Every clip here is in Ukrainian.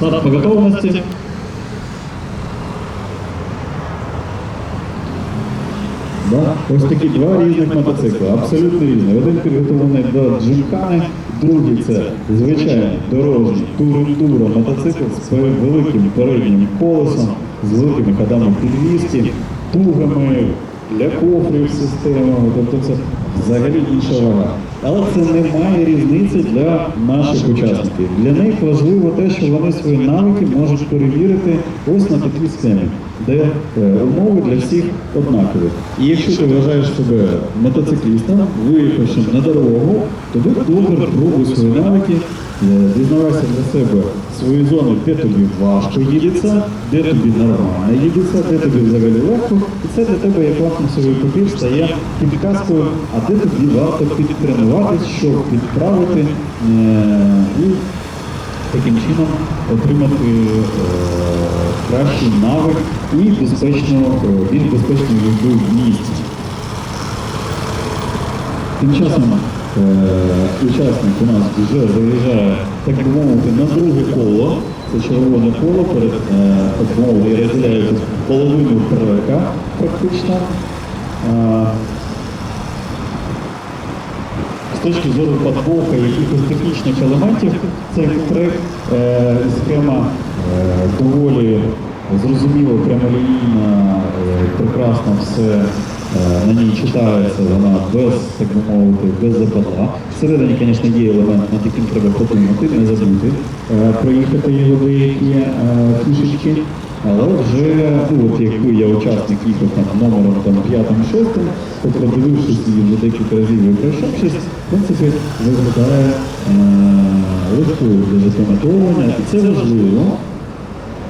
Стат по готовності. Да? Ось такі два різних мотоцикли, абсолютно різні. Один підготовлений до джимкани, другий це звичайний дорожній тур-ендуро мотоцикл з великим переднім колесом, з великими ходами підвіски, тугами для кофрів системами. Тобто це взагалі інша вага. Але це не має різниці для наших учасників. Для них важливо те, що вони свої навики можуть перевірити ось на такій схемі, де е, умови для всіх однакові. І якщо ти вважаєш себе мотоциклістом, виїхавши на дорогу, то будь добре пробуй свої навики, е, дізнавайся для себе свої зони, де тобі важко їдеться, де тобі нормально їдеться, де тобі взагалі легко. І це для тебе як лакмусовий папір стає підказкою, а де тобі варто підтренуватись, щоб підправити е, і таким чином отримати е, кращий навик і безпечно, е, більш безпечну їзду в місті. Тим часом е, учасник у нас вже заїжджає, так би мовити, на друге коло. Це червоне коло перед е, так би розділяється половину трека практично. З точки зору подбоку якихось технічних елементів, цей трек е, схема е, доволі зрозуміло, прямолінійна, е, прекрасно все е, на ній читається, вона без, так би мовити, без западла. Всередині, звісно, є елемент, над яким треба подумати, не забути, е, проїхати його деякі фішечки. Але вже, ну от якби я учасник їхав там номером там п'ятим, шостим, то продивившись її вже декілька разів і пройшовшись, в принципі, виглядає легкою для запам'ятовування, і це важливо.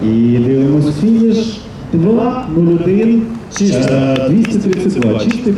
І дивимось фініш 2.01, е, 232. Чистий